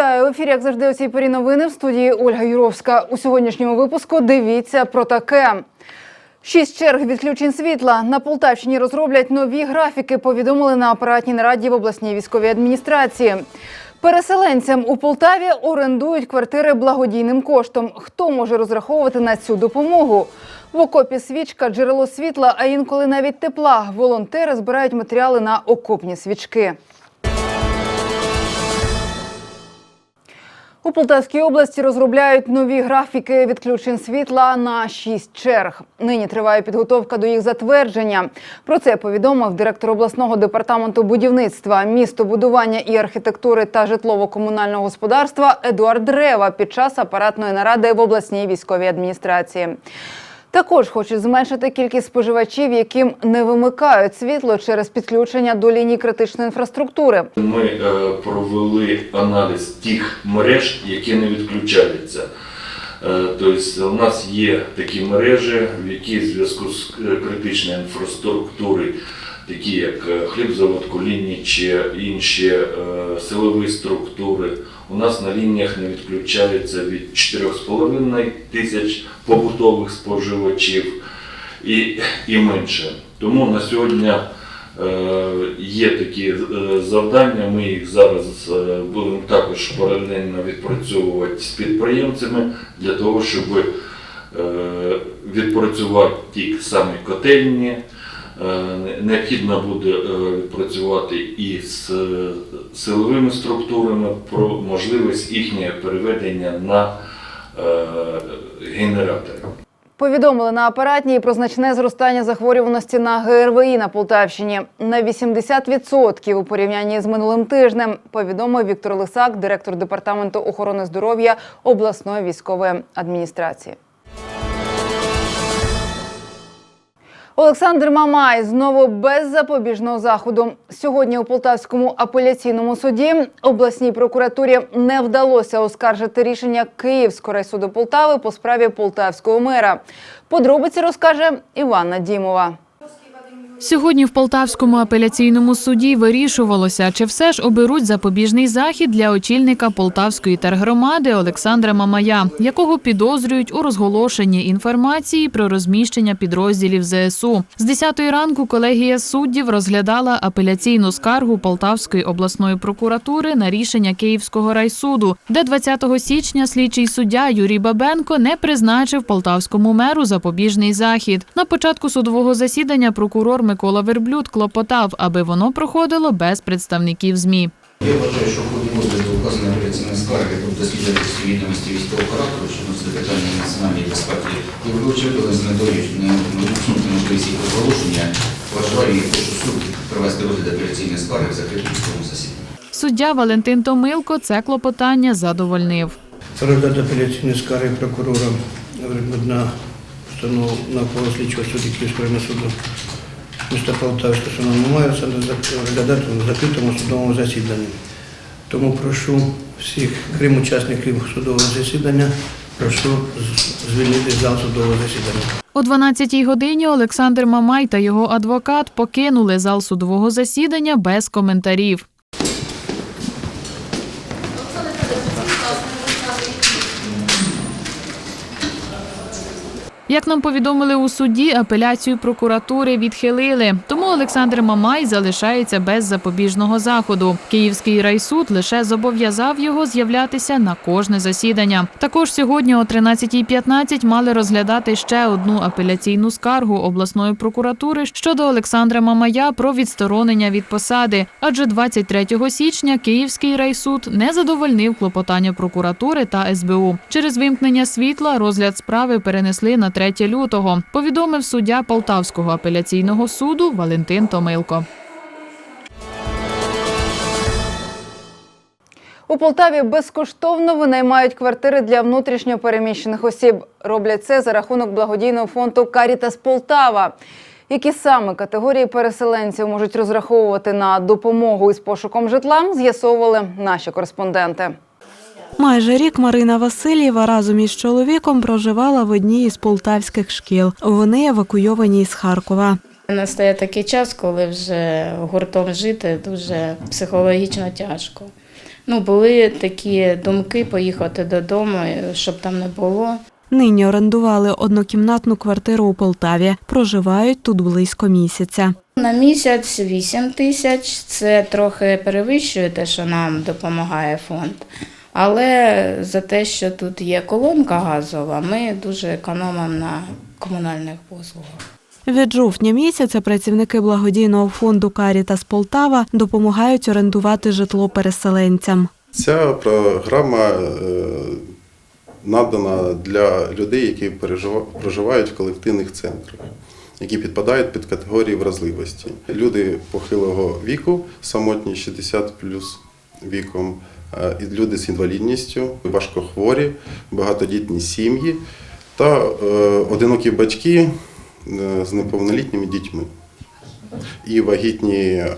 Вітаю в ефірі, як завжди, у цій порі новини в студії Ольга Юровська. У сьогоднішньому випуску дивіться про таке. Шість черг відключень світла на Полтавщині розроблять нові графіки. Повідомили на апаратній нараді в обласній військовій адміністрації. Переселенцям у Полтаві орендують квартири благодійним коштом. Хто може розраховувати на цю допомогу? В окопі свічка, джерело світла, а інколи навіть тепла. Волонтери збирають матеріали на окопні свічки. У Полтавській області розробляють нові графіки відключень світла на шість черг. Нині триває підготовка до їх затвердження. Про це повідомив директор обласного департаменту будівництва, містобудування і архітектури та житлово-комунального господарства Едуард Рева під час апаратної наради в обласній військовій адміністрації. Також хочуть зменшити кількість споживачів, яким не вимикають світло через підключення до ліній критичної інфраструктури. Ми е, провели аналіз тих мереж, які не відключаються. Е, Тобто у нас є такі мережі, в які в зв'язку з е, критичною інфраструктурою, такі як хлібзавод, кулінні чи інші силові структури, у нас на лініях не відключаються від 4,5 тисяч побутових споживачів і, і менше. Тому на сьогодні Е, Є такі е, завдання, ми їх зараз е, будемо також паралельно відпрацьовувати з підприємцями для того, щоб відпрацювати ті самі котельні. Е, Необхідно буде е, відпрацювати і з е, силовими структурами про можливість їхнього переведення на генератори. Повідомили на апаратній про значне зростання захворюваності на ГРВІ на Полтавщині на 80% у порівнянні з минулим тижнем. Повідомив Віктор Лисак, директор департаменту охорони здоров'я обласної військової адміністрації. Олександр Мамай знову без запобіжного заходу. Сьогодні у Полтавському апеляційному суді обласній прокуратурі не вдалося оскаржити рішення Київського райсуду Полтави по справі полтавського мера. Подробиці розкаже Іванна Дімова. Сьогодні в Полтавському апеляційному суді вирішувалося, чи все ж оберуть запобіжний захід для очільника Полтавської тергромади Олександра Мамая, якого підозрюють у розголошенні інформації про розміщення підрозділів ЗСУ. З 10 ранку колегія суддів розглядала апеляційну скаргу Полтавської обласної прокуратури на рішення Київського райсуду, де 20 січня слідчий суддя Юрій Бабенко не призначив полтавському меру запобіжний захід. На початку судового засідання прокурор Микола Верблюд клопотав, аби воно проходило без представників ЗМІ. Я вважаю, що розгляду вказаної апеляційної скарги тут всі відомості військового характеру, що носить питання національної безпеки, і вручили з метою не усунути можливість їх розголошення, вважаю і прошу суд провести розгляд апеляційної скарги в закритому засіданні. Суддя Валентин Томилко це клопотання задовольнив. Розгляд апеляційної скарги прокурора на постанову на кого слідчого судді Київського районного суду міста Полтави стосовно Мамаєва розглядати на закритому судовому засіданні. Тому прошу всіх, крім учасників судового засідання, прошу звільнити зал судового засідання. О 12-й годині Олександр Мамай та його адвокат покинули зал судового засідання без коментарів. Як нам повідомили у суді, апеляцію прокуратури відхилили, тому Олександр Мамай залишається без запобіжного заходу. Київський райсуд лише зобов'язав його з'являтися на кожне засідання. Також сьогодні о 13.15 мали розглядати ще одну апеляційну скаргу обласної прокуратури щодо Олександра Мамая про відсторонення від посади. Адже 23 січня Київський райсуд не задовольнив клопотання прокуратури та СБУ. Через вимкнення світла розгляд справи перенесли на 3 лютого. Повідомив суддя Полтавського апеляційного суду Валентин Томилко. У Полтаві безкоштовно винаймають квартири для внутрішньо переміщених осіб. Роблять це за рахунок благодійного фонду Карітас Полтава. Які саме категорії переселенців можуть розраховувати на допомогу із пошуком житла, з'ясовували наші кореспонденти. Майже рік Марина Васильєва разом із чоловіком проживала в одній із полтавських шкіл. Вони евакуйовані із Харкова. Настає такий час, коли вже гуртом жити дуже психологічно тяжко. Ну, були такі думки поїхати додому, щоб там не було. Нині орендували однокімнатну квартиру у Полтаві. Проживають тут близько місяця. На місяць 8 тисяч це трохи перевищує те, що нам допомагає фонд. Але за те, що тут є колонка газова, ми дуже економимо на комунальних послугах. Від жовтня місяця працівники благодійного фонду Карітас Полтава допомагають орендувати житло переселенцям. Ця програма е, надана для людей, які проживають в колективних центрах, які підпадають під категорії вразливості. Люди похилого віку, самотні 60 плюс віком, е, і люди з інвалідністю, важкохворі, багатодітні сім'ї та е, одинокі батьки з неповнолітніми дітьми і вагітні е,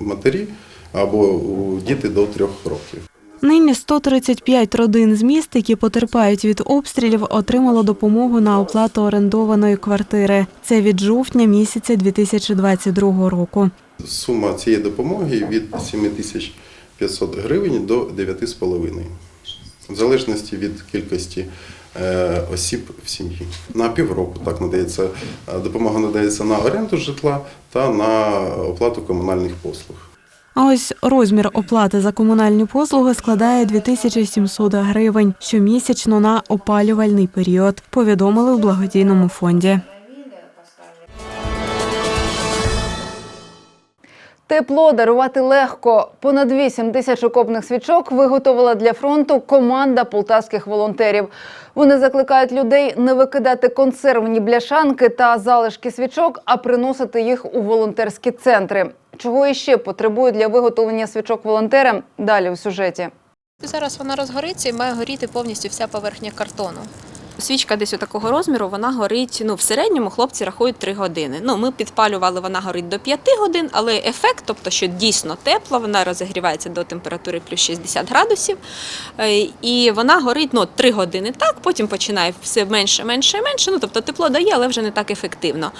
матері або діти до трьох років. Нині 135 родин з міст, які потерпають від обстрілів, отримало допомогу на оплату орендованої квартири. Це від жовтня місяця 2022 року. Сума цієї допомоги від 7500 гривень до 9,5, в залежності від кількості е, осіб в сім'ї. На півроку так надається е, допомога надається на оренду житла та на оплату комунальних послуг. А ось розмір оплати за комунальні послуги складає 2700 гривень щомісячно на опалювальний період, повідомили в благодійному фонді. Тепло дарувати легко. Понад 8 тисяч окопних свічок виготовила для фронту команда полтавських волонтерів. Вони закликають людей не викидати консервні бляшанки та залишки свічок, а приносити їх у волонтерські центри. Чого іще потребують для виготовлення свічок волонтери? Далі у сюжеті. Зараз вона розгориться і має горіти повністю вся поверхня картону. Свічка десь такого розміру, вона горить. Ну, в середньому хлопці рахують 3 години. Ну, ми підпалювали, вона горить до 5 годин, але ефект, тобто, що дійсно тепло, вона розігрівається до температури плюс 60 градусів. Е, І вона горить ну, 3 години так, потім починає все менше, менше менше. Ну, тобто тепло дає, але вже не так ефективно.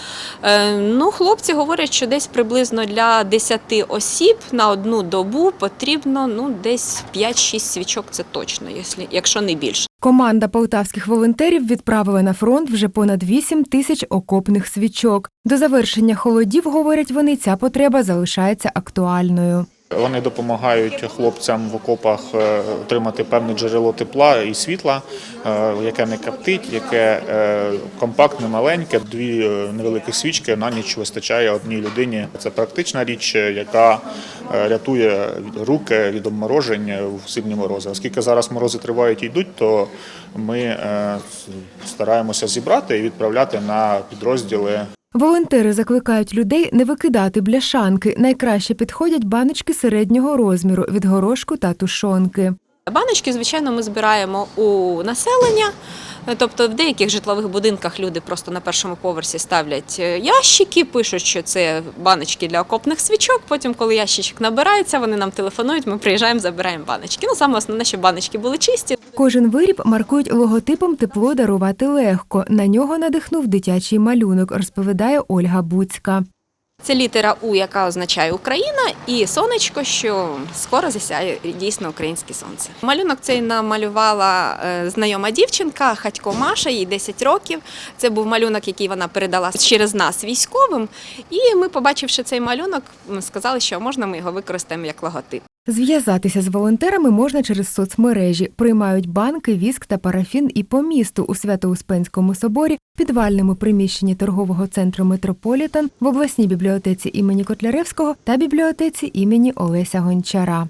Е, Ну, хлопці говорять, що десь приблизно для 10 осіб на одну добу потрібно ну, десь 5-6 свічок, це точно, якщо не більше. Команда полтавських волонтерів відправила на фронт вже понад 8 тисяч окопних свічок. До завершення холодів, говорять вони, ця потреба залишається актуальною. Вони допомагають хлопцям в окопах е, отримати певне джерело тепла і світла, е, яке не коптить, яке е, компактне, маленьке. Дві невеликі свічки на ніч вистачає одній людині. Це практична річ, яка рятує руки від обморожень в сильні морози. Оскільки зараз морози тривають і йдуть, то ми стараємося зібрати і відправляти на підрозділи Волонтери закликають людей не викидати бляшанки. Найкраще підходять баночки середнього розміру від горошку та тушонки. Баночки, звичайно, ми збираємо у населення. Е, Тобто в деяких житлових будинках люди просто на першому поверсі ставлять е, ящики, пишуть, що це баночки для окопних свічок. Потім, коли ящичок набирається, вони нам телефонують, ми приїжджаємо, забираємо баночки. Ну, саме основне, щоб баночки були чисті. Кожен виріб маркують логотипом тепло дарувати легко. На нього надихнув дитячий малюнок, розповідає Ольга Буцька. Це літера У, яка означає Україна, і сонечко, що скоро засяє дійсно українське сонце. Малюнок цей намалювала е, знайома дівчинка Хатько Маша, їй 10 років. Це був малюнок, який вона передала через нас військовим. І ми, побачивши цей малюнок, сказали, що можна ми його використаємо як логотип. Зв'язатися з волонтерами можна через соцмережі. Приймають банки, віск та парафін і по місту у Свято-Успенському соборі, підвальному приміщенні торгового центру Метрополітен, в обласній бібліотеці імені Котляревського та бібліотеці імені Олеся Гончара.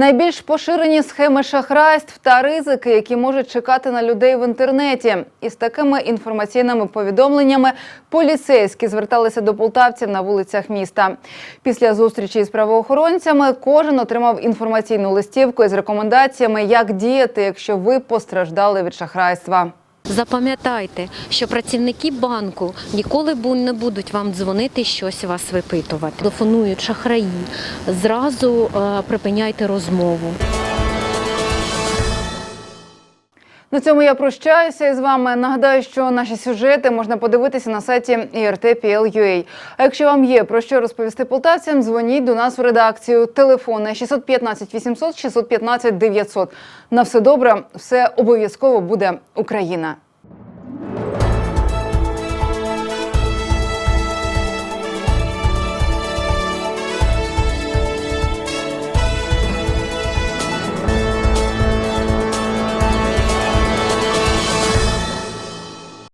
Найбільш поширені схеми шахрайств та ризики, які можуть чекати на людей в інтернеті. Із такими інформаційними повідомленнями поліцейські зверталися до полтавців на вулицях міста. Після зустрічі з правоохоронцями кожен отримав інформаційну листівку із рекомендаціями, як діяти, якщо ви постраждали від шахрайства. Запам'ятайте, що працівники банку ніколи не будуть вам дзвонити, щось вас випитувати. Телефонують шахраї. Зразу е, припиняйте розмову. На цьому я прощаюся із вами. Нагадаю, що наші сюжети можна подивитися на сайті IRT.PL.UA. А якщо вам є про що розповісти полтавцям, дзвоніть до нас в редакцію. Телефони 615 800 615 900. На все добре, все обов'язково буде Україна.